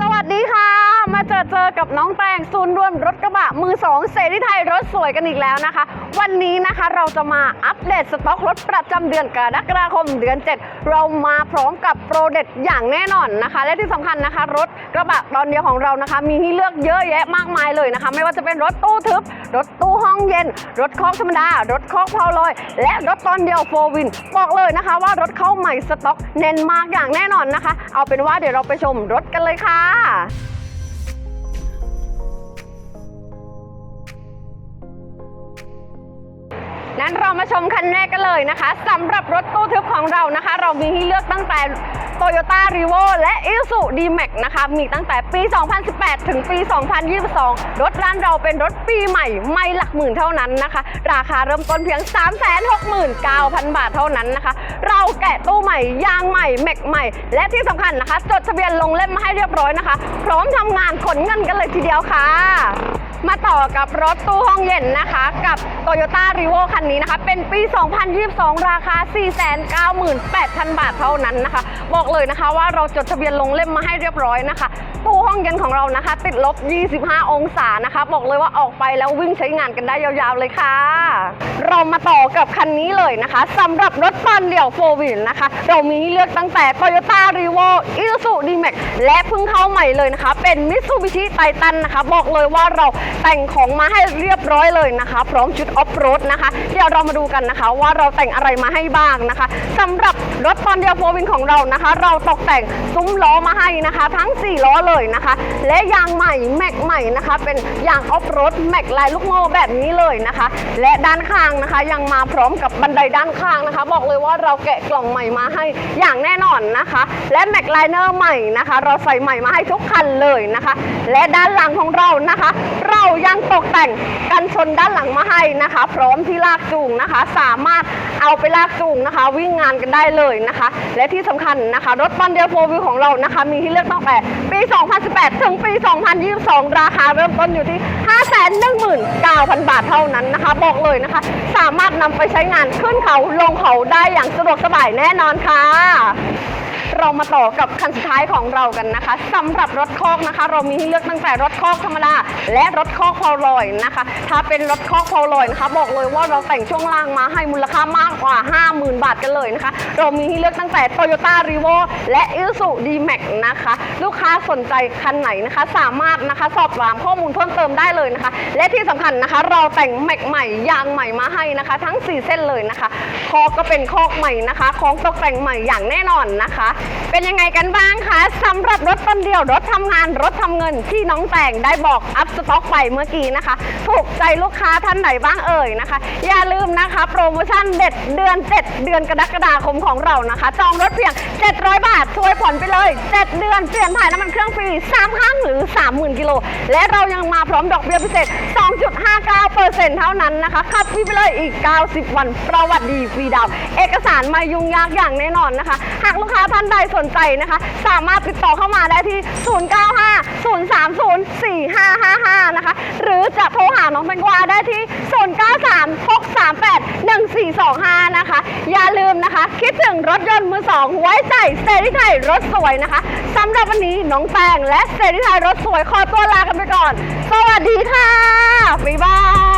สวัสดีค่ะ มาเจอเจอกับน้องแตงศูนย์รวมรถกระบะมือสองเสรีไทยรถสวยกันอีกแล้วนะคะ วันนี้นะคะเราจะมาอัปเดตสต็อกรถประจำเดือนกรกฎาคมเดือน 7 เรามาพร้อมกับโปรเด็ดอย่างแน่นอนนะคะ และที่สำคัญนะคะ รถกระบะตอนเดียวของเรานะคะ มีให้เลือกเยอะแยะมากมายเลยนะคะ ไม่ว่าจะเป็นรถตู้ทึบ รถตู้ห้องเย็น รถคอกธรรมดา รถคอกเพาลอย และรถตอนเดียวโฟวินบอกเลยนะคะว่ารถเข้าใหม่สต็อกเน้นมากอย่างแน่นอนนะคะ เอาเป็นว่าเดี๋ยวเราไปชมรถกันเลยค่ะ นั้นเรามาชมคันแรกกันเลยนะคะสำหรับรถตู้ทึบของเรานะคะ เรามีให้เลือกตั้งแต่ Toyota r e v o และ Isuzu D-Max นะคะมีตั้งแต่ปี 2018 ถึงปี 2022 รถร้านเราเป็นรถปีใหม่ไม่หลักหมื่นเท่านั้นนะคะ ราคาเริ่มต้นเพียง 369,000 บาทเท่านั้นนะคะ เราแกะตู้ใหม่ ยางใหม่แม็กใหม่ และที่สำคัญนะคะ จดทะเบียนลงเล่มมาให้เรียบร้อยนะคะ พร้อมทำงานขนเงินกันเลยทีเดียวค่ะมาต่อกับรถตู้ห้องเย็นนะคะ กับ Toyota r i v o คันนี้นะคะ เป็นปี 2022 ราคา 498,000 บาทเท่านั้นนะคะ บอกเลยนะคะว่าเราจดทะเบียนลงเล่มมาให้เรียบร้อยนะคะ ตู้ห้องเย็นของเรานะคะ ติดลบ 25 องศานะคะ บอกเลยว่าออกไปแล้ววิ่งใช้งานกันได้ยาวๆเลยค่ะ เรามาต่อกับคันนี้เลยนะคะสำหรับรถตอนเดี่ยวโฟวินนะคะ เรามีให้เลือกตั้งแต่ Toyota r e v o Isuzu D-Max และเพิ่งเข้าใหม่เลยนะคะ เป็น Mitsubishi Titan นะคะ บอกเลยว่าเราแต่งของมาให้เรียบร้อยเลยนะคะ พร้อมชุดออฟโรดนะคะ เดี๋ยวเรามาดูกันนะคะ ว่าเราแต่งอะไรมาให้บ้างนะคะสำหรับรถตอนเดี่ยวโฟวินของเรานะคะ เราตกแต่งซุ้มล้อมาให้นะคะ ทั้ง 4 ล้อเลยยนะคะ และยางใหม่แม็กใหม่นะคะ เป็นยางออฟโรดแม็กลายลูกโม่แบบนี้เลยนะคะ และด้านข้างนะคะ ยังมาพร้อมกับบันไดด้านข้างนะคะ บอกเลยว่าเราแกะกล่องใหม่มาให้อย่างแน่นอนนะคะ และแม็กไลเนอร์ใหม่นะคะ เราใส่ใหม่มาให้ทุกคันเลยนะคะ และด้านหลังของเรานะคะ เรายังตกแต่งกันชนด้านหลังมาให้นะคะ พร้อมที่ลากจูงนะคะ สามารถเอาไปลากจูงนะคะ วิ่งงานกันได้เลยนะคะ และที่สำคัญนะคะ รถบันเดียวโฟวิวของเรานะคะ มีที่เลือกตั้งแต่ปี2018 ถึงปี 2022 ราคาเริ่มต้นอยู่ที่ 519,000 บาทเท่านั้นนะคะ บอกเลยนะคะ สามารถนำไปใช้งานขึ้นเขาลงเขาได้อย่างสะดวกสบายแน่นอนค่ะ มาต่อกับคันสุดท้ายของเรากันนะคะสำหรับรถคอกนะคะ เรามีให้เลือกตั้งแต่รถคอกธรรมดาและรถคอกพาวลอยนะคะ ถ้าเป็นรถคอกพาวลอยนะคะ บอกเลยว่าเราแต่งช่วงล่างมาให้มูลค่ามากกว่า 50,000 บาทกันเลยนะคะ เรามีให้เลือกตั้งแต่ Toyota r e v o และ i s u D-Max นะคะ ลูกค้าสนใจคันไหนนะคะ สามารถนะคะสอบถามข้อมูลเพิ่มเติมได้เลยนะคะ และที่สำคัญนะคะ เราแต่งแม็กใหม่ยางใหม่มาให้นะคะ ทั้ง 4 เส้นเลยนะคะคอกก็เป็นคอกใหม่นะคะของตกแต่งใหม่อย่างแน่นอนนะคะเป็นยังไงกันบ้างคะสำหรับรถต้นเดียวรถทำงานรถทำเงินที่น้องแต่งได้บอกอัพสต็อกไปเมื่อกี้นะคะ ถูกใจลูกค้าท่านไหนบ้างเอ่ยนะคะ อย่าลืมนะคะโปรโมชั่นเด็ดเดือน 7 เดือนกรกฎาคมของเรานะคะ จองรถเพียง 700 บาทช่วยผ่อนไปเลย 7 เดือนเปลี่ยนถ่ายน้ำมันเครื่องฟรี3ครั้งหรือ 30,000 กิโล และเรายังมาพร้อมดอกเบี้ยพิเศษ 2.59%เท่านั้นนะคะขับฟรีไปเลยอีก 90 วัน ประวัติดีฟรีดาว เอกสารมายุ่งยากอย่างแน่นอนนะคะ หากลูกค้าท่านใดสนใจนะคะ สามารถติดต่อเข้ามาได้ที่ 095 030 4555 นะคะ หรือจะโทรหาน้องแตงกวาได้ที่ 093 638 1425 นะคะ อย่าลืมนะคะ คิดถึงรถยนต์มือสองไว้ใจเซริไทยรถสวยนะคะสำหรับวันนี้น้องแตงและเซริไทยรถสวยขอตัวลากันไปก่อน สวัสดีค่ะ บ๊ายบาย